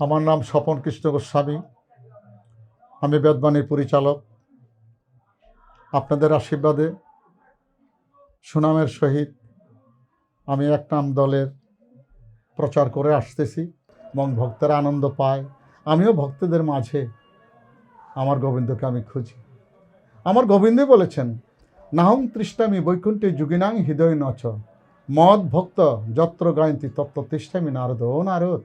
আমার নাম স্বপন কৃষ্ণ গোস্বামী। আমি বেদবাণীর পরিচালক। আপনাদের আশীর্বাদে সুনামের সহিত আমি এক নাম দলের প্রচার করে আসতেছি এবং ভক্তরা আনন্দ পায় আমিও ভক্তদের মাঝে আমার গোবিন্দকে আমি খুঁজি। আমার গোবিন্দই বলেছেন, নাহং তৃষ্টামি বৈকুণ্ঠে যুগিনাং হৃদয় নচ। মদ ভক্ত যত্র গায়ন্তী তত্ত্ব তৃষ্টামি নারদ ও নারদ।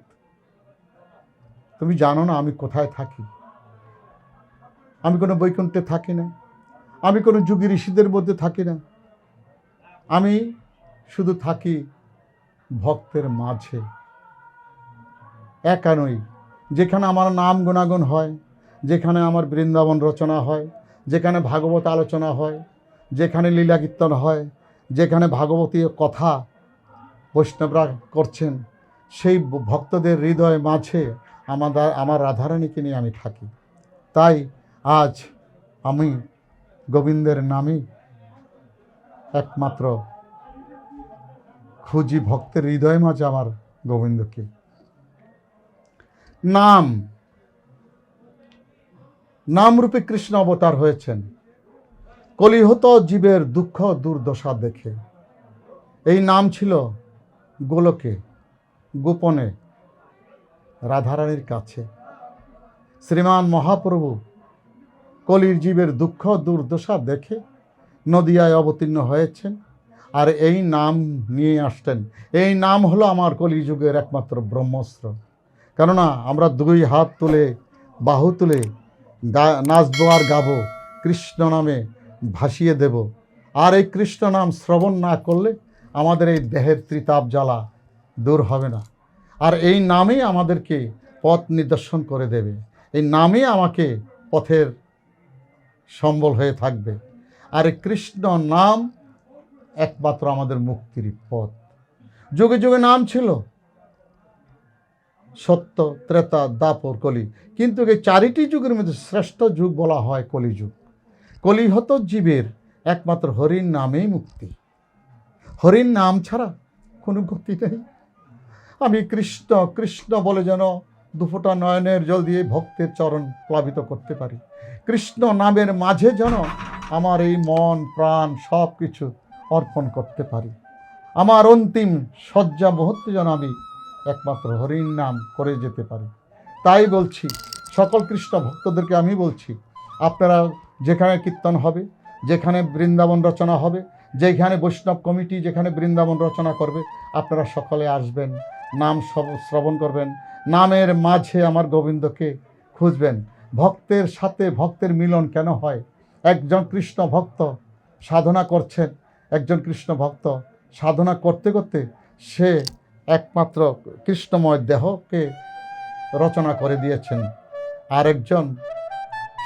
তুমি জানো না আমি কোথায় থাকি। আমি কোনো বৈকুণ্ঠে থাকি না। আমি কোনো যুগী ঋষিদের মধ্যে থাকি না। আমি শুধু থাকি ভক্তের মাঝে। একা নই। যেখানে আমার নাম গুণাগুণ হয়, যেখানে আমার বৃন্দাবন রচনা হয়, যেখানে ভাগবত আলোচনা হয়, যেখানে লীলা কীর্তন হয়, যেখানে ভাগবতীয় কথা বৈষ্ণবরা করছেন, সেই ভক্তদের হৃদয় মাঝে আমাদের, আমার রাধারানীকে নিয়ে আমি থাকি। তাই আজ আমি গোবিন্দের নামই একমাত্র খুঁজি ভক্তের হৃদয় মাঝে আমার গোবিন্দকে। নাম, নামরূপে কৃষ্ণ অবতার হয়েছেন। কলিহত জীবের দুঃখ দুর্দশা দেখে। এই নাম ছিল গোলকে, গোপনে রাধারানীর কাছে। শ্রীমান মহাপ্রভু কলির জীবের দুঃখ দুর্দশা দেখে নদিয়ায় অবতীর্ণ হয়েছেন আর এই নাম নিয়ে আসতেন। এই নাম হলো আমার কলিযুগের একমাত্র ব্রহ্মস্ত্র। কেননা আমরা দুই হাত তুলে, বাহু তুলে, গা- নাচবো আর গাবো, কৃষ্ণ নামে ভাসিয়ে দেব। আর এই কৃষ্ণ নাম শ্রবণ না করলে আমাদের এই দেহের ত্রিতাপ জ্বালা দূর হবে না। আর এই নামেই আমাদেরকে পথ নিদর্শন করে দেবে। এই নামই আমাকে পথের সম্বল হয়ে থাকবে। আর কৃষ্ণ নাম একমাত্র আমাদের মুক্তির পথ। যুগে যুগে নাম ছিল সত্য, ত্রেতা, দাপর, কলি। কিন্তু এই চারিটি যুগের মধ্যে শ্রেষ্ঠ যুগ বলা হয় কলিযুগ। কলিহত জীবের একমাত্র হরির নামেই মুক্তি। হরির নাম ছাড়া কোনো গতি নেই। আমি কৃষ্ণ কৃষ্ণ বলে যেন দুফোটা নয়নের জল দিয়ে ভক্তের চরণ প্লাবিত করতে পারি। কৃষ্ণ নামের মাঝে যেন আমার এই মন, প্রাণ সব কিছু অর্পণ করতে পারি। আমার অন্তিম শয্যা মুহূর্তে যেন আমি একমাত্র হরির নাম করে যেতে পারি। তাই বলছি, সকল কৃষ্ণ ভক্তদেরকে আমি বলছি, আপনারা যেখানে কীর্তন হবে, যেখানে বৃন্দাবন রচনা হবে, যেখানে বৈষ্ণব কমিটি যেখানে বৃন্দাবন রচনা করবে, আপনারা সকলে আসবেন। নাম শ্রবণ করবেন। নামের মাঝে আমার গোবিন্দকে খুঁজবেন। ভক্তের সাথে ভক্তের মিলন কেন হয়? একজন কৃষ্ণ ভক্ত সাধনা করছেন, একজন কৃষ্ণ ভক্ত সাধনা করতে করতে সে একমাত্র কৃষ্ণময় দেহকে রচনা করে দিয়েছেন। আরেকজন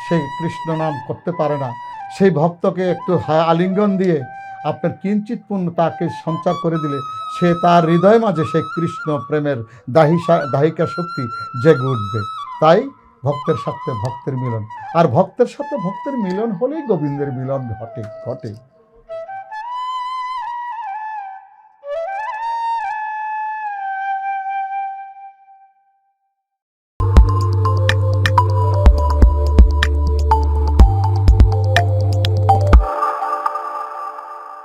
সেই কৃষ্ণ নাম করতে পারে না। সেই ভক্তকে একটু আলিঙ্গন দিয়ে আপনার কিঞ্চিত পূর্ণ তাকে সঞ্চার করে দিলে সে তার হৃদয় মাঝে সে কৃষ্ণ প্রেমের দাহিসা দাহিকা শক্তি জেগে উঠবে। তাই ভক্তের সাথে ভক্তের মিলন। আর ভক্তের সাথে ভক্তের মিলন হলেই গোবিন্দের মিলন ঘটে ঘটে।